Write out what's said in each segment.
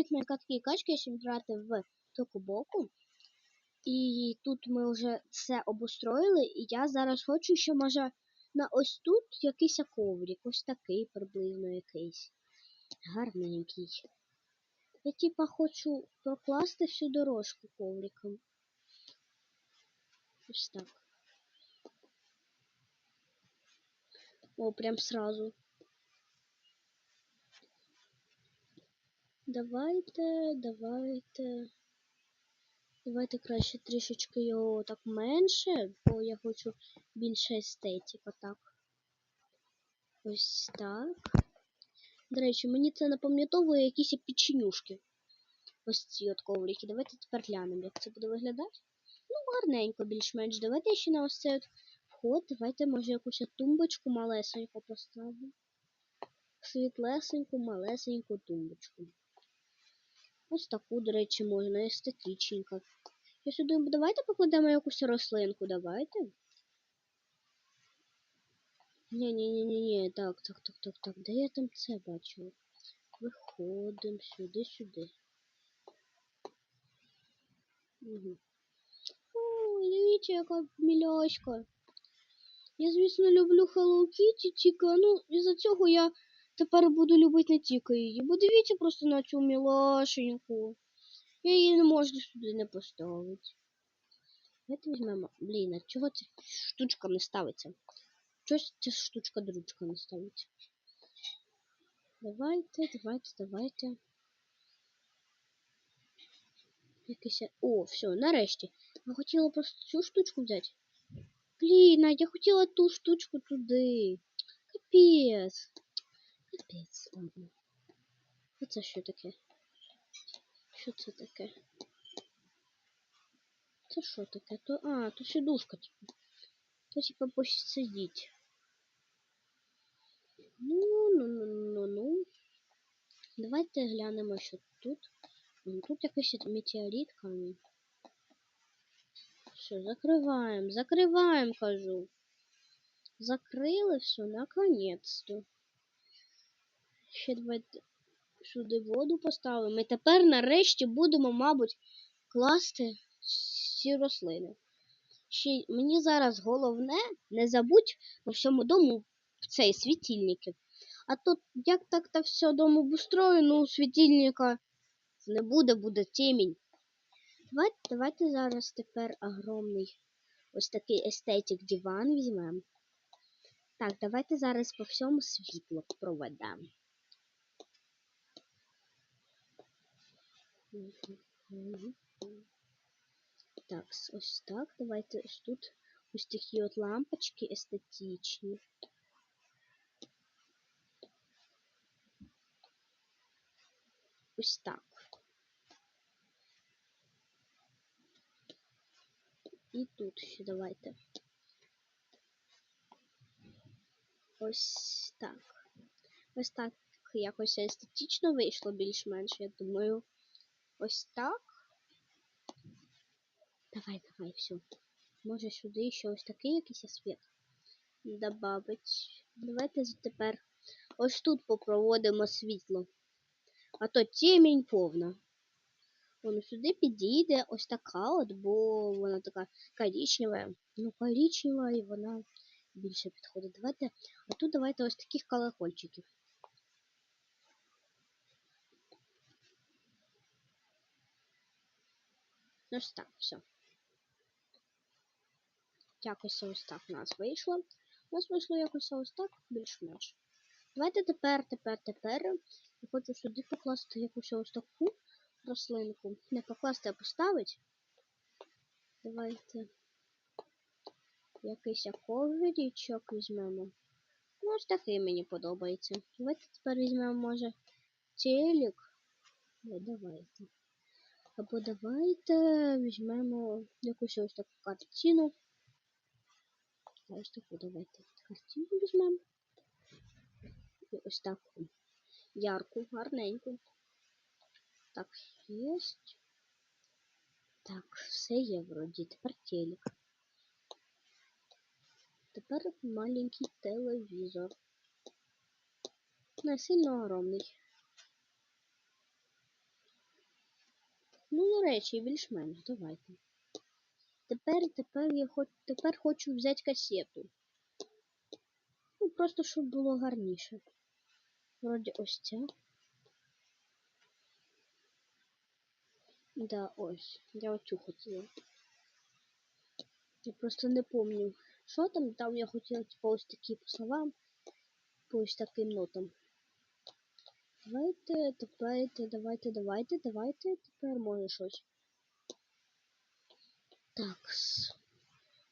Привіт, мої катки і качки, сьогодні грати в Токобоку. І тут ми вже все обустроїли, і я зараз хочу, що може на ось тут якийсь коврик, ось такий приблизно якийсь. Гарненький. Я типа хочу прокласти всю дорожку ковриком. Ось так. О, прям сразу. Давайте, давайте. Давайте краще трішечки його так менше, бо я хочу більше естетика, так. Ось так. До речі, мені це напам'ятовує якісь печенюшки. Ось ці от коврики. Давайте тепер глянемо, як це буде виглядати. Ну, гарненько, більш-менш. Давайте ще на ось цей от вход. Давайте, може, якусь тумбочку малесеньку поставимо. Світлесеньку, малесеньку тумбочку. Ось таку, до речі, можна естетичненько. Я сюди давайте покладемо якусь рослинку, давайте. Ні-ні-ні-ні, так, так, так, так, так. Де я там це бачу? Виходимо сюди, сюди. Угу. О, дивіться, яка міляшка. Я, звісно, люблю Hello Kitty, тільки, ну, із-за цього я тепер буду любити не тільки її. Бо дивіться просто на цю мілашеньку. Я її не можу сюди не поставити. Давайте візьмемо. Блін, а чого ця штучка не ставиться? Чогось ця штучка дручка не ставиться. Давайте, давайте, давайте. Якийсь... О, все, нарешті. Я хотіла просто цю штучку взяти. Блін, а я хотіла ту штучку туди. Капець. Капець, ладно. Оце що таке? Що це таке? Це що таке? То, а, то сидушка, типу. То типа посидіть. Ну, ну, ну, ну, ну. Давайте глянемо, що тут. Тут якийсь метеорит камінь. Все, закриваємо, закриваємо, кажу. Закрили все, наконец-то. Ще давайте сюди воду поставимо. І тепер нарешті будемо, мабуть, класти всі рослини. Ще мені зараз головне не забудь по всьому дому цей світильники. А тут як так то все дому обустрою, ну світильника не буде, буде темінь. Давайте, давайте зараз тепер огромний ось такий естетик диван візьмемо. Так, давайте зараз по всьому світло проведемо. Так, ось так. Давайте ось тут ось такі от лампочки естетичні. Ось так. І тут ще давайте. Ось так. Ось так якось естетично вийшло більш-менш, я думаю. Ось так. Давай, давай, все. Може сюди ще ось такий якийсь світ добавить. Давайте тепер ось тут попроводимо світло. А то темінь повна. Воно сюди підійде ось така от, бо вона така коричнева. Ну, коричнева і вона більше підходить. Давайте. А тут давайте ось таких колокольчиків. Ось так, все. Якось ось так у нас вийшло. У нас вийшло якось ось так, більш-менш. Давайте тепер, тепер, тепер. Я хочу сюди покласти якусь ось таку рослинку. Не покласти, а поставити. Давайте якийсь ковричок візьмемо. Ну, ось такий мені подобається. Давайте тепер візьмемо, може, телек. Не, давайте. Або давайте візьмемо якусь ось таку картину. Ось таку давайте картину візьмемо. І ось таку ярку, гарненьку. Так, есть. Так, все є вроді. Тепер телек. Тепер маленький телевізор. Не сильно огромний. Ну, до речі, більш-менш, давайте. Тепер, тепер я хоч, тепер хочу взяти касету. Ну, просто щоб було гарніше. Вроді ось ця. Да, ось. Я оцю хотіла. Я просто не помню, що там. Там я хотіла типу, ось такі по словам, по ось таким нотам. Давайте, давайте, давайте, давайте, давайте. Тепер може щось. Так.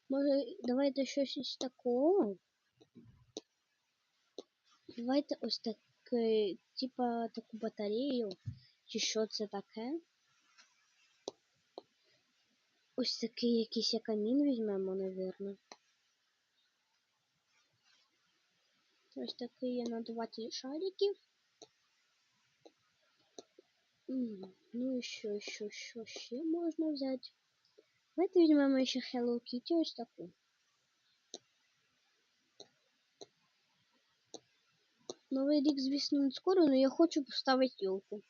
Може, давайте щось із такого. Давайте ось таке, типа таку батарею. Чи що це таке? Ось такий якийсь камін візьмемо, навірно. Ось такий є надуватель шариків. Ну і що, що, що ще можна? Давайте візьмемо ще Hello Kitty ось таку. Новий рік, звісно, не скоро, але я хочу поставити елку.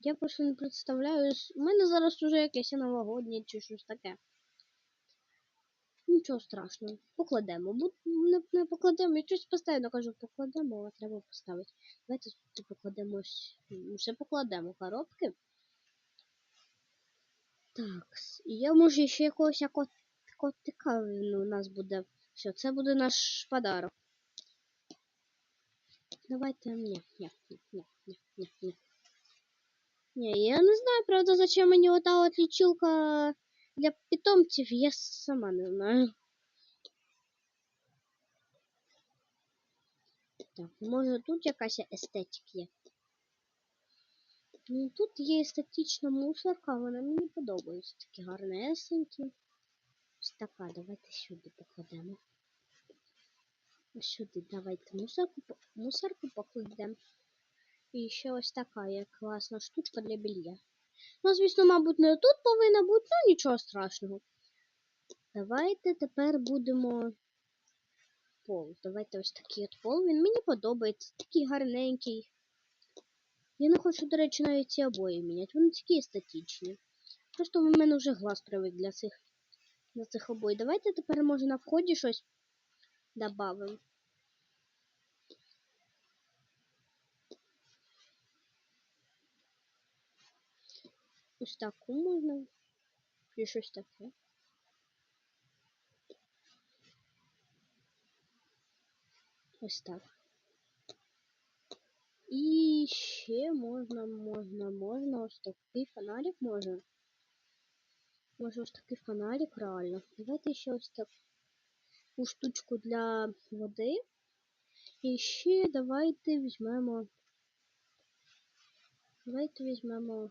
Я просто не представляю. У мене зараз уже якесь новогоднє чи щось таке. Нічого страшного. Покладемо. Бу... Не, не покладемо. Я щось постійно кажу, покладемо, але треба поставити. Давайте тут покладемо. ось- Ще покладемо коробки. Так. І я може ще якогось кот... котика ну, у нас буде. Все, це буде наш подарок. Давайте ні, ні, ні, ні, ні, ні, ні. Не, я не знаю, правда, зачем мені ота от лічилка для питомців, я сама не знаю. Так, може тут якась естетик є. Ну, тут є естетична мусорка, вона мені подобається. Такі гарнесенькі. Ось така, давайте сюди покладемо. Сюди давайте мусорку, мусорку покладемо. І ще ось така є класна штучка для белья. Ну, звісно, мабуть, не тут повинна бути, ну нічого страшного. Давайте тепер будемо пол. Давайте ось такий от пол. Він мені подобається. Такий гарненький. Я не хочу, до речі, навіть ці обої міняти. Вони такі естетичні. Просто в мене вже глаз привик для цих, для цих обой. Давайте тепер, може, на вході щось добавимо. Ось таку можна. Чи щось таке. Ось так. І ще можна, можна, можна ось такий фонарик може. Може ось такий фонарик реально. Давайте ще ось таку штучку для води. І ще давайте візьмемо. Давайте візьмемо.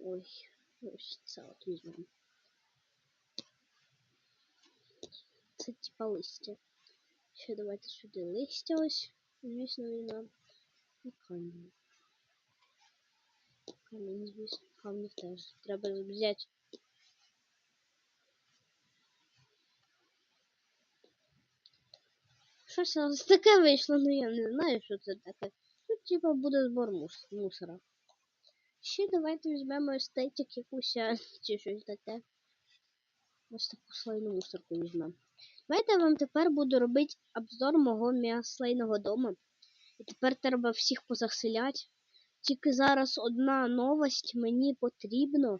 Ой, ось це от візьмемо. Це типа листя. Ще давайте сюди листя ось. Звісно, він нам і камінь. Камінь, звісно, камінь теж треба взяти. Щось ось таке вийшло, ну я не знаю, що це таке. Тут типа буде збор мус мусора. Ще давайте візьмемо естетик якусь чи щось таке. Ось таку слайну мусорку візьмемо. Давайте я вам тепер буду робити обзор мого м'яслейного дому. І тепер треба всіх позаселяти. Тільки зараз одна новость. Мені потрібно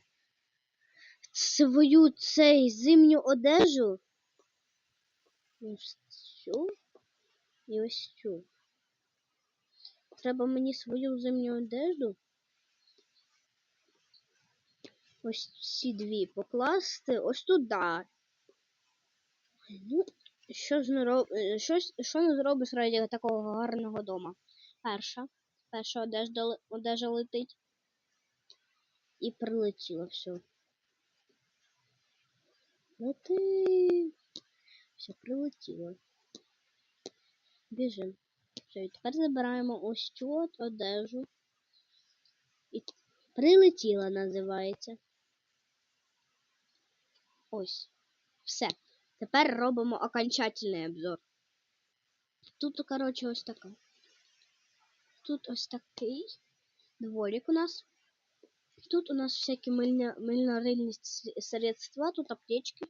свою цей зимню одежу. Ось цю і ось цю. Треба мені свою зимню одежду. Ось ці дві покласти ось туди. Ну, що е, щось, що не зробиш раді такого гарного дома? Перша. Перша одежда, одежа летить. І прилетіло все. Лети. Все, прилетіло. Біжим. Все, і тепер забираємо ось цю от одежу. І прилетіла називається. Ось. Все. Тепер робимо окончательний обзор. Тут, коротше, ось така. Тут ось такий дворик у нас. Тут у нас всякі мильня, мильно-рильні с- средства, тут аптечки.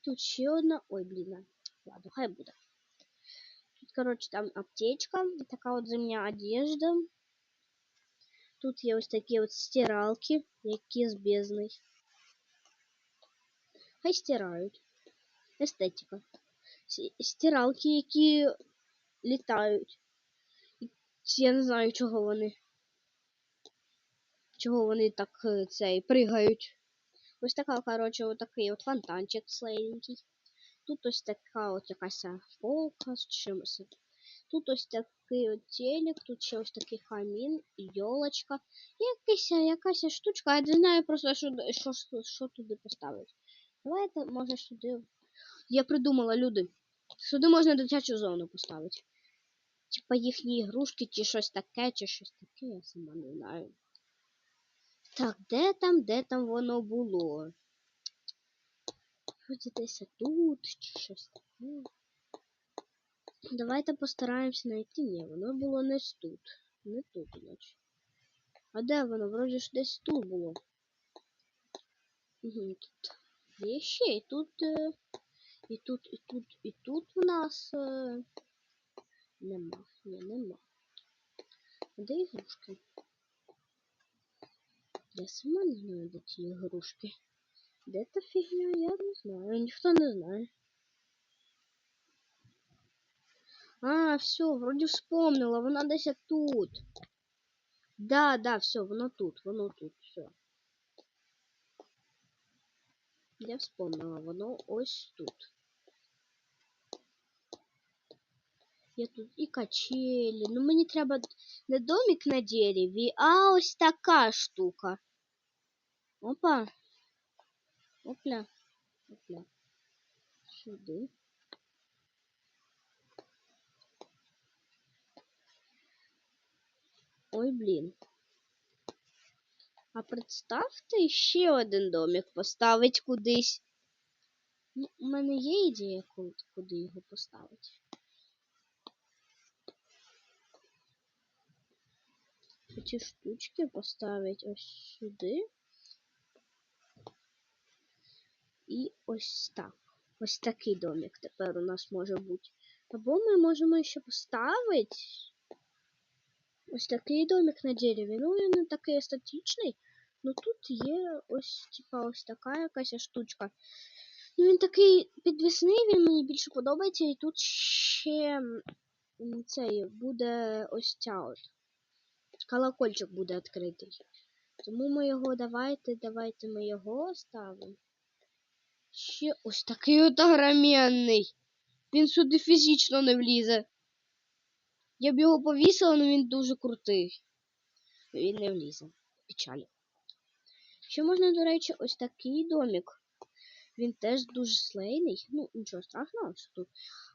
Тут ще одна. Ой, блін. Ладно, хай буде. Тут, коротше, там аптечка, така от зимня одежда. Тут є ось такі от стиралки, які з бездни. Хай стирають. Естетика. Стиралки, які літають. Я не знаю, чого вони. Чого вони так е, цей пригають. Ось така, коротше, от такий от фонтанчик слейненький. Тут ось така от якась полка з чимось. Тут ось такий от телек, тут ще ось такий хамін, йолочка. Якась, якась штучка, я не знаю просто, що, що, що, що туди поставити. Давайте, може, сюди. Я придумала, люди. Сюди можна дитячу зону поставити. Типа їхні ігрушки, чи щось таке, чи щось таке, я сама не знаю. Так, де там, де там воно було? Вроді десь тут, чи щось таке. Давайте постараємося знайти. Ні, воно було не тут. Не тут, іначе. А де воно? Вроді ж десь тут було. Угу, тут є ще, і тут, е, і тут, і тут, і тут у нас е, нема. Ні, нема. А де ігрушки? Я сама не знаю, де ті ігрушки. Де та фігня, я не знаю. Ніхто не знає. А, все, вроде вспомнила, вона десь тут. Да, да, все, воно тут, воно тут, Я вспомнила, воно ось тут. Я тут і качелі. Ну мені треба не домик на дереві, а ось така штука. Опа. Опля. Опля. Сюди. Ой, блін. А представте ще один домик поставить кудись. Ну, у мене є ідея, ку- куди його поставити. Ці штучки поставить ось сюди. І ось так. Ось такий домик тепер у нас може бути. Або ми можемо ще поставити ось такий домик на дереві. Ну, він не такий естетичний. Ну тут є ось, типа, ось така якась штучка. Ну, він такий підвісний, він мені більше подобається. І тут ще цей буде ось ця от. Колокольчик буде відкритий. Тому ми його давайте, давайте ми його ставимо. Ще ось такий от огроменний. Він сюди фізично не влізе. Я б його повісила, але він дуже крутий. Він не влізе. Печалі. Ще можна, до речі, ось такий домик. Він теж дуже слейний. Ну, нічого страшного, що тут.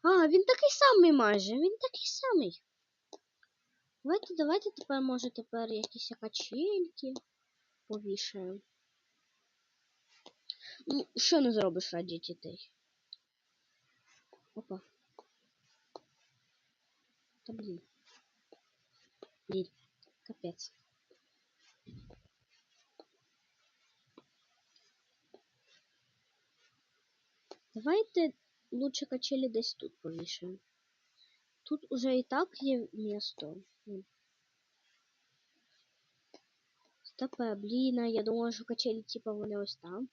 А, він такий самий майже. Він такий самий. Давайте, давайте тепер, може, тепер якісь качельки повішаємо. Ну, що не зробиш раді дітей? Опа. Та блін. Блін, капець. Давайте лучше качели десь тут повішаємо. Тут уже і так є місто. Стопе, блін, я думала, що качелі, типа, вони ось там.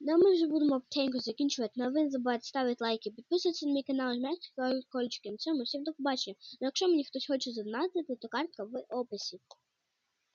Ну, а ми вже будемо потеньку закінчувати. Ну, ви не забувайте ставити лайки, підписуватися на мій канал, жмякати колокольчики. На цьому всім до побачення. Ну, якщо мені хтось хоче задонатити, то картка в описі.